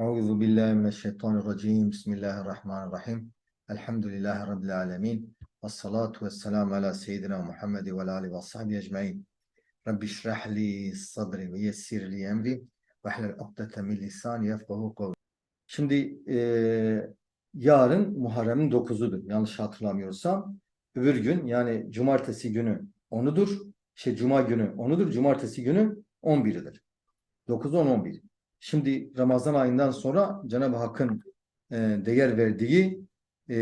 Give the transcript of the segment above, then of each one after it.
Euzu billahi mineşşeytanirracim. Bismillahirrahmanirrahim. Elhamdülillahi rabbil alamin. Ves salatu vesselamu ala seyyidina Muhammed ve alihi ve sahbihi ecmaîn. Rabbi şrah li sadri ve yessir li emri ve hlul ukdete min lisani yefkahu kavli. Şimdi eee, yarın Muharrem'in 9'udur. Yanlış hatırlamıyorsam. Öbür gün yani cumartesi günü 10'udur. Şey cuma günü 10'udur. Cumartesi günü 11'idir. 9, 10, 11. Şimdi Ramazan ayından sonra Cenab-ı Hakk'ın e, değer verdiği e,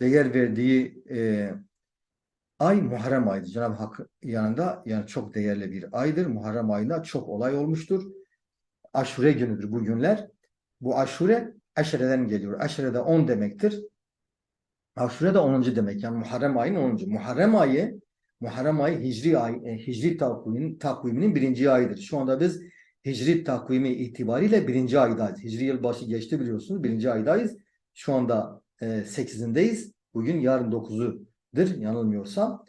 değer verdiği e, ay Muharrem ayıdır. Cenab-ı Hak yanında yani çok değerli bir aydır. Muharrem ayında çok olay olmuştur. Aşure günüdür bu günler. Bu aşure aşereden geliyor. Aşure de 10 demektir. Aşure de 10. demek. Yani Muharrem ayının 10. Muharrem ayı Muharrem ayı Hicri ay, e, Hicri takviminin, takviminin birinci ayıdır. Şu anda biz Hicri takvimi itibariyle birinci aydayız. Hicri yılbaşı geçti biliyorsunuz. Birinci aydayız. Şu anda e, 8'indeyiz. Bugün yarın 9'udur yanılmıyorsam.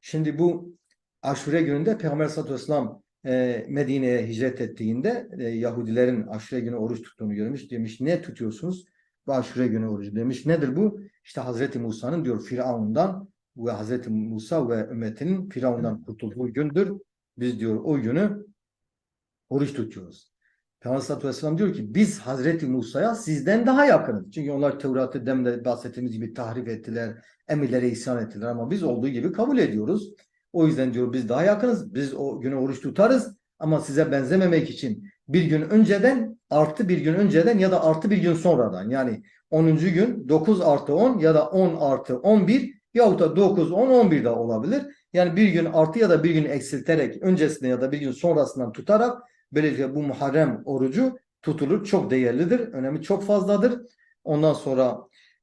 Şimdi bu Aşure gününde Peygamber sallallahu aleyhi ve sellem e, Medine'ye hicret ettiğinde e, Yahudilerin Aşure günü oruç tuttuğunu görmüş. Demiş ne tutuyorsunuz? Bu Aşure günü orucu demiş. Nedir bu? İşte Hazreti Musa'nın diyor Firavun'dan ve Hazreti Musa ve ümmetinin Firavun'dan kurtulduğu gündür. Biz diyor o günü oruç tutuyoruz. Peygamber sallallahu aleyhi ve sellem diyor ki biz Hazreti Musa'ya sizden daha yakınız. Çünkü onlar Tevrat'ı demde bahsettiğimiz gibi tahrif ettiler, emirlere isyan ettiler ama biz olduğu gibi kabul ediyoruz. O yüzden diyor biz daha yakınız. Biz o güne oruç tutarız ama size benzememek için bir gün önceden artı bir gün önceden ya da artı bir gün sonradan yani 10. gün 9 artı 10 ya da 10 artı 11 yahut da 9, 10, 11 de olabilir. Yani bir gün artı ya da bir gün eksilterek öncesinde ya da bir gün sonrasından tutarak böylelikle bu Muharrem orucu tutulur. Çok değerlidir. Önemi çok fazladır. Ondan sonra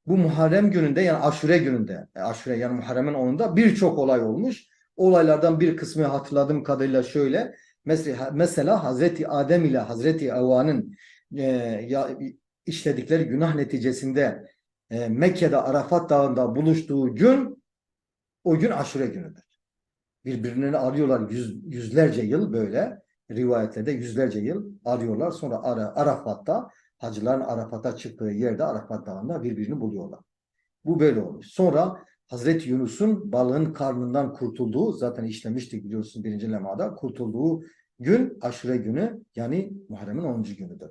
bu Muharrem gününde yani Aşure gününde e, Aşure yani Muharrem'in 10'unda birçok olay olmuş. Olaylardan bir kısmı hatırladığım kadarıyla şöyle. Mesela, mesela Hazreti Adem ile Hazreti Havva'nın e, ya, işledikleri günah neticesinde e, Mekke'de Arafat Dağı'nda buluştuğu gün o gün aşure günüdür. Birbirlerini arıyorlar yüz, yüzlerce yıl böyle rivayetlerde yüzlerce yıl arıyorlar. Sonra Ara, Arafat'ta hacıların Arafat'a çıktığı yerde Arafat Dağı'nda birbirini buluyorlar. Bu böyle olmuş. Sonra Hazreti Yunus'un balığın karnından kurtulduğu zaten işlemiştik biliyorsunuz birinci lemada kurtulduğu gün aşure günü yani Muharrem'in 10. günüdür.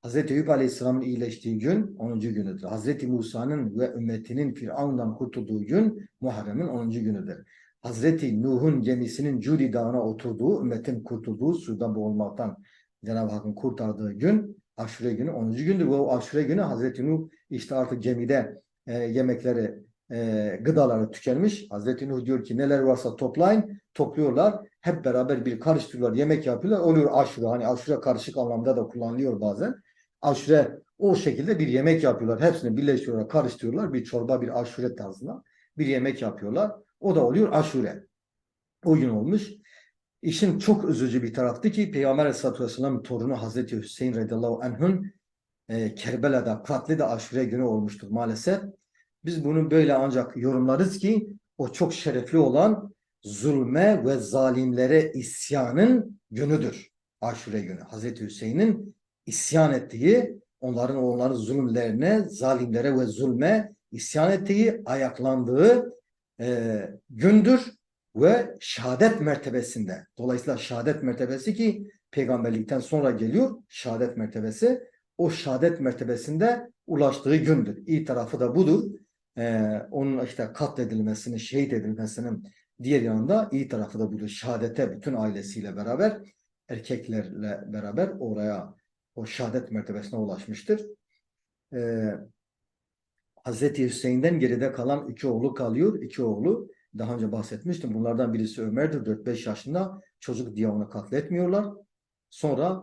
Hazreti Eyüp Aleyhisselam'ın iyileştiği gün 10. günüdür. Hazreti Musa'nın ve ümmetinin Firavun'dan kurtulduğu gün Muharrem'in 10. günüdür. Hazreti Nuh'un gemisinin Cudi Dağı'na oturduğu, ümmetin kurtulduğu suda boğulmaktan Cenab-ı Hakk'ın kurtardığı gün aşure günü 10. gündür. Bu aşure günü Hazreti Nuh işte artık gemide e, yemekleri, e, gıdaları tükenmiş. Hazreti Nuh diyor ki neler varsa toplayın. Topluyorlar. Hep beraber bir karıştırıyorlar. Yemek yapıyorlar. Oluyor aşure. Hani aşure karışık anlamda da kullanılıyor bazen. Aşure o şekilde bir yemek yapıyorlar. Hepsini birleştiriyorlar, karıştırıyorlar. Bir çorba, bir aşure tarzında bir yemek yapıyorlar. O da oluyor aşure. O gün olmuş. İşin çok üzücü bir taraftı ki Peygamber Aleyhisselatü Vesselam torunu Hazreti Hüseyin radıyallahu anh'ın e, Kerbela'da katli de aşure günü olmuştur maalesef. Biz bunu böyle ancak yorumlarız ki o çok şerefli olan zulme ve zalimlere isyanın günüdür. Aşure günü. Hazreti Hüseyin'in isyan ettiği, onların onların zulümlerine, zalimlere ve zulme isyan ettiği, ayaklandığı e, gündür ve şehadet mertebesinde. Dolayısıyla şehadet mertebesi ki peygamberlikten sonra geliyor şehadet mertebesi. O şehadet mertebesinde ulaştığı gündür. İyi tarafı da budur. Ee, onun işte katledilmesinin, şehit edilmesinin diğer yanında iyi tarafı da budur. Şehadete bütün ailesiyle beraber, erkeklerle beraber oraya o şehadet mertebesine ulaşmıştır. Ee, Hazreti Hüseyin'den geride kalan iki oğlu kalıyor. İki oğlu daha önce bahsetmiştim. Bunlardan birisi Ömer'dir. 4-5 yaşında çocuk diye onu katletmiyorlar. Sonra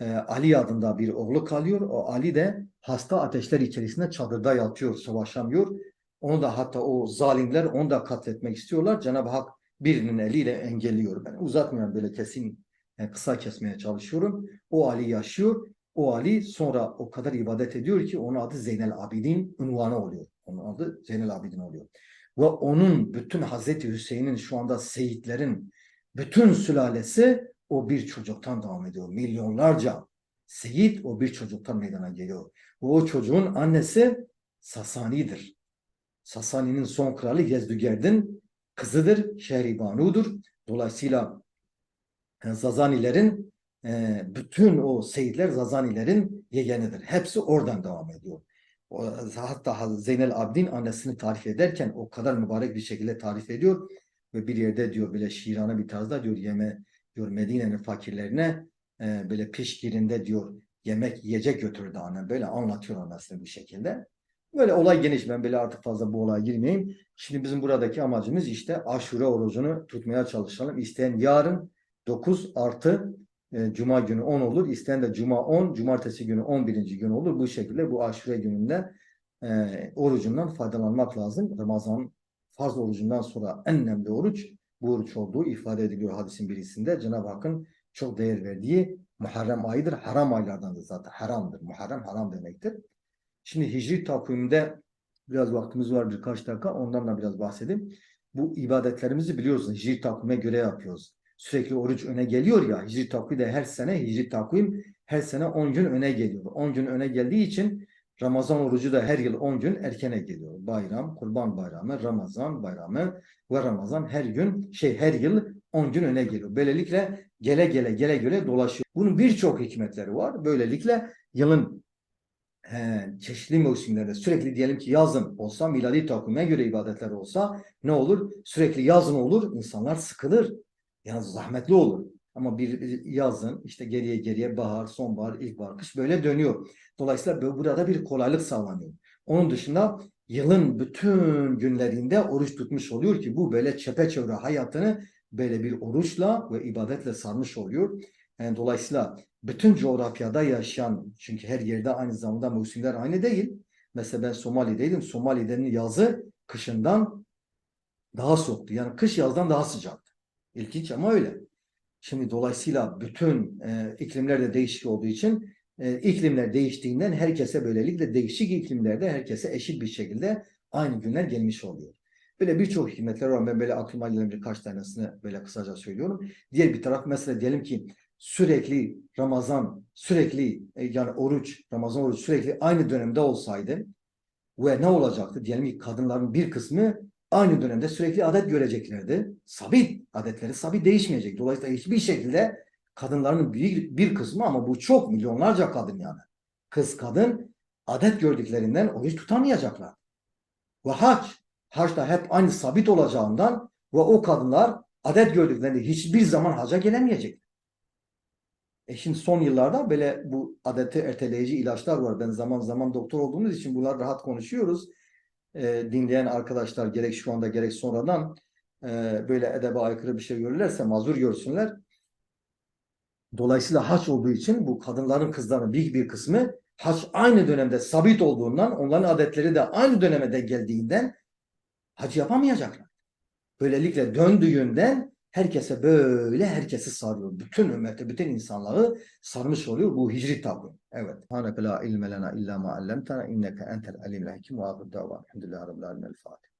e, Ali adında bir oğlu kalıyor. O Ali de hasta ateşler içerisinde çadırda yatıyor, savaşamıyor. Onu da hatta o zalimler onu da katletmek istiyorlar. Cenab-ı Hak birinin eliyle engelliyor. Ben uzatmayan böyle kesin yani kısa kesmeye çalışıyorum. O Ali yaşıyor. O Ali sonra o kadar ibadet ediyor ki onun adı Zeynel Abidin unvanı oluyor. Onun adı Zeynel Abidin oluyor. Ve onun bütün Hazreti Hüseyin'in şu anda seyitlerin bütün sülalesi o bir çocuktan devam ediyor. Milyonlarca Seyit o bir çocuktan meydana geliyor. O çocuğun annesi Sasani'dir. Sasani'nin son kralı Yezdügerd'in kızıdır, Şehribanu'dur. Dolayısıyla Zazanilerin e, bütün o seyitler Zazanilerin yeğenidir. Hepsi oradan devam ediyor. O, hatta Zeynel Abidin annesini tarif ederken o kadar mübarek bir şekilde tarif ediyor ve bir yerde diyor böyle şiirane bir tarzda diyor yeme diyor Medine'nin fakirlerine e, böyle pişkirinde diyor yemek yiyecek götürdü annem. Böyle anlatıyor annesini bu şekilde. Böyle olay geniş. Ben böyle artık fazla bu olaya girmeyeyim. Şimdi bizim buradaki amacımız işte aşure orucunu tutmaya çalışalım. İsteyen yarın 9 artı Cuma günü 10 olur. İsteyen de Cuma 10, Cumartesi günü 11. gün olur. Bu şekilde bu aşure gününde e, orucundan faydalanmak lazım. Ramazan farz orucundan sonra en önemli oruç bu oruç olduğu ifade ediliyor hadisin birisinde. Cenab-ı Hakk'ın çok değer verdiği Muharrem ayıdır. Haram aylardandır zaten. Haramdır. Muharrem haram demektir. Şimdi hicri takvimde biraz vaktimiz var birkaç dakika ondan da biraz bahsedeyim. Bu ibadetlerimizi biliyorsunuz hicri takvime göre yapıyoruz. Sürekli oruç öne geliyor ya hicri takvimde her sene hicri takvim her sene 10 gün öne geliyor. 10 gün öne geldiği için Ramazan orucu da her yıl 10 gün erkene geliyor. Bayram, Kurban Bayramı, Ramazan Bayramı ve Ramazan her gün şey her yıl 10 gün öne geliyor. Böylelikle gele gele gele gele dolaşıyor. Bunun birçok hikmetleri var. Böylelikle yılın he, çeşitli mevsimlerde sürekli diyelim ki yazın olsa miladi takvime göre ibadetler olsa ne olur? Sürekli yazın olur insanlar sıkılır. Yani zahmetli olur. Ama bir yazın işte geriye geriye bahar, sonbahar, ilkbahar, kış böyle dönüyor. Dolayısıyla bu- burada bir kolaylık sağlanıyor. Onun dışında yılın bütün günlerinde oruç tutmuş oluyor ki bu böyle çepeçevre hayatını böyle bir oruçla ve ibadetle sarmış oluyor. Yani dolayısıyla bütün coğrafyada yaşayan çünkü her yerde aynı zamanda mevsimler aynı değil. Mesela ben Somali'deydim. Somali'nin yazı kışından daha soğuktu. Yani kış yazdan daha sıcaktı. İlginç ama öyle. Şimdi dolayısıyla bütün e, iklimler de değişik olduğu için e, iklimler değiştiğinden herkese böylelikle değişik iklimlerde herkese eşit bir şekilde aynı günler gelmiş oluyor. Böyle birçok hikmetler var. Ben böyle aklıma gelen birkaç tanesini böyle kısaca söylüyorum. Diğer bir taraf mesela diyelim ki sürekli Ramazan, sürekli e, yani oruç, Ramazan oruç sürekli aynı dönemde olsaydı ve ne olacaktı? Diyelim ki kadınların bir kısmı aynı dönemde sürekli adet göreceklerdi. Sabit, adetleri sabit değişmeyecek. Dolayısıyla hiçbir şekilde kadınların bir, bir kısmı ama bu çok milyonlarca kadın yani. Kız kadın adet gördüklerinden oruç tutamayacaklar. Ve hac, hac da hep aynı sabit olacağından ve o kadınlar adet gördüklerinde hiçbir zaman haca gelemeyecek. E şimdi son yıllarda böyle bu adeti erteleyici ilaçlar var. Ben zaman zaman doktor olduğumuz için bunlar rahat konuşuyoruz. E, dinleyen arkadaşlar gerek şu anda gerek sonradan e, böyle edebe aykırı bir şey görürlerse mazur görsünler. Dolayısıyla haç olduğu için bu kadınların kızların büyük bir kısmı haç aynı dönemde sabit olduğundan onların adetleri de aynı döneme de geldiğinden hac yapamayacaklar. Böylelikle döndüğünden herkese böyle herkesi sarıyor. Bütün ümmeti, bütün insanlığı sarmış oluyor bu hicri takvim. Evet. Haneke la ilme lena illa ma allamtana inneke entel alimul hakim ve ahiru davan. Elhamdülillahi rabbil alemin. El Fatiha.